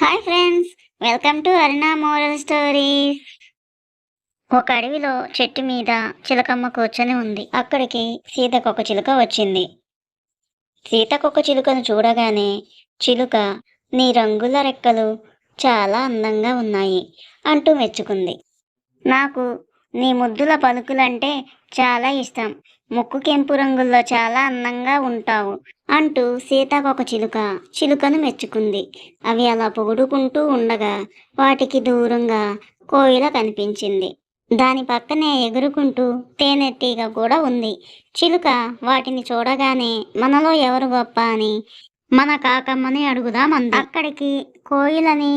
Hi friends welcome to Aruna moral stories ఒక అడవిలో చెట్టు మీద చిలకమ్మ కూర్చొని ఉంది. అక్కడికి సీతకొక చిలుక వచ్చింది. సీతకొక చిలుకను చూడగానే చిలుక నీ రంగుల రెక్కలు చాలా అందంగా ఉన్నాయి అంటూ మెచ్చుకుంది. నాకు నీ ముద్దుల పలుకులంటే చాలా ఇష్టం. ముక్కు కెంపు రంగుల్లో చాలా అందంగా ఉంటావు అంటూ సీతాకొక చిలుక చిలుకను మెచ్చుకుంది. అవి అలా పొగుడుకుంటూ ఉండగా వాటికి దూరంగా కోయిల కనిపించింది. దాని పక్కనే ఎగురుకుంటూ తేనెటీగ కూడా ఉంది. చిలుక వాటిని చూడగానే మనలో ఎవరు గొప్ప అని మన కాకమ్మని అడుగుదామంది అక్కడికి కోయిలని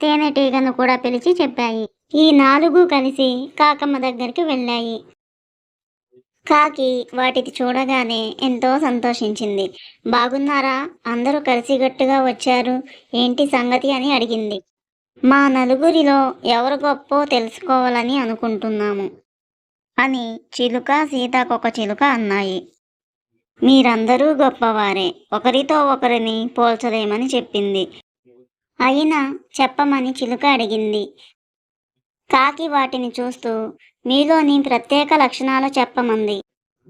తేనెటీగను కూడా పిలిచి చెప్పాయి. ఈ నాలుగు కలిసి కాకమ్మ దగ్గరికి వెళ్ళాయి. కాకి వాటిని చూడగానే ఎంతో సంతోషించింది. బాగున్నారా? అందరూ కలిసిగట్టుగా వచ్చారు. ఏంటి సంగతి? అని అడిగింది. మా నలుగురిలో ఎవరు గొప్పో తెలుసుకోవాలని అనుకుంటున్నాము అని చిలుక సీతాకొక చిలుక అన్నాయి. మీరందరూ గొప్పవారే. ఒకరితో ఒకరిని పోల్చలేమని చెప్పింది. అయినా చెప్పమని చిలుక అడిగింది. కాకి వాటిని చూస్తూ మీలోని ప్రత్యేక లక్షణాలు చెప్పమంది.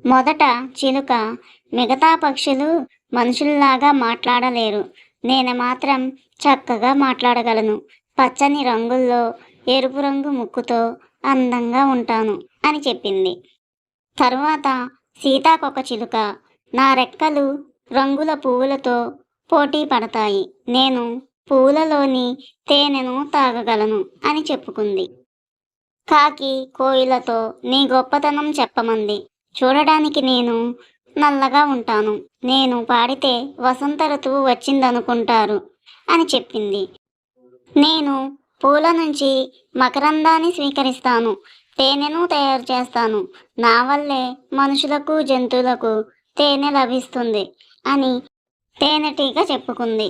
మొదట చిలుక మిగతా పక్షులు మనుషుల్లాగా మాట్లాడలేరు. నేను మాత్రం చక్కగా మాట్లాడగలను. పచ్చని రంగుల్లో ఎరుపు రంగు ముక్కుతో అందంగా ఉంటాను అని చెప్పింది. తరువాత సీతాకొక చిలుక నా రెక్కలు రంగుల పువ్వులతో పోటీ పడతాయి. నేను పువ్వులలోని తేనెను తాగగలను అని చెప్పుకుంది. కాకి కోయిలతో నీ గొప్పతనం చెప్పమంది. చూడడానికి నేను నల్లగా ఉంటాను. నేను పాడితే వసంత ఋతువు వచ్చిందనుకుంటారు అని చెప్పింది. నేను పూల నుంచి మకరందాన్ని స్వీకరిస్తాను. తేనెను తయారు చేస్తాను. నా వల్లే మనుషులకు జంతువులకు తేనె లభిస్తుంది అని తేనెటీగ చెప్పుకుంది.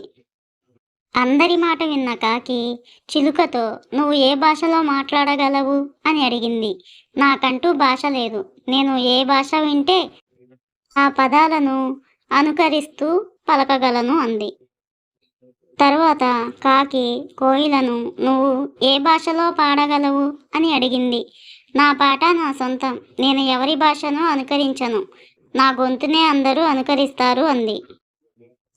అందరి మాట విన్న కాకి చిలుకతో నువ్వు ఏ భాషలో మాట్లాడగలవు? అని అడిగింది. నాకంటూ భాష లేదు. నేను ఏ భాష వింటే ఆ పదాలను అనుకరిస్తూ పలకగలను అంది. తరువాత కాకి కోయిలను నువ్వు ఏ భాషలో పాడగలవు? అని అడిగింది. నా పాట నా సొంతం. నేను ఎవరి భాషను అనుకరించను. నా గొంతునే అందరూ అనుకరిస్తారు అంది.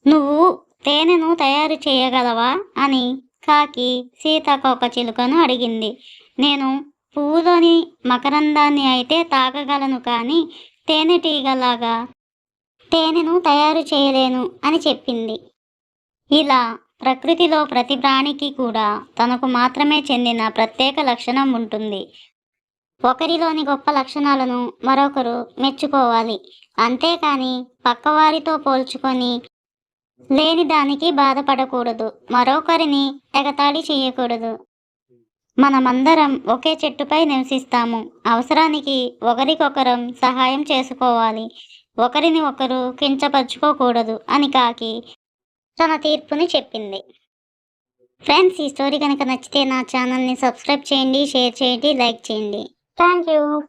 నువ్వు తేనెను తయారు చేయగలవా? అని కాకి సీతాకోక చిలుకను అడిగింది. నేను పువ్వులోని మకరందాన్ని అయితే తాగగలను కానీ తేనెటీగలాగా తేనెను తయారు చేయలేను అని చెప్పింది. ఇలా ప్రకృతిలో ప్రతి ప్రాణికి కూడా తనకు మాత్రమే చెందిన ప్రత్యేక లక్షణం ఉంటుంది. ఒకరిలోని గొప్ప లక్షణాలను మరొకరు మెచ్చుకోవాలి. అంతేకాని పక్కవారితో పోల్చుకొని లేని దానికి బాధపడకూడదు. మరొకరిని ఎగతాళి చేయకూడదు. మనమందరం ఒకే చెట్టుపై నివసిస్తాము. అవసరానికి ఒకరికొకరం సహాయం చేసుకోవాలి. ఒకరిని ఒకరు కించపరుచుకోకూడదు అని కాకి తన తీర్పుని చెప్పింది. ఫ్రెండ్స్ ఈ స్టోరీ కనుక నచ్చితే నా ఛానల్ని సబ్స్క్రైబ్ చేయండి షేర్ చేయండి లైక్ చేయండి. Thank you.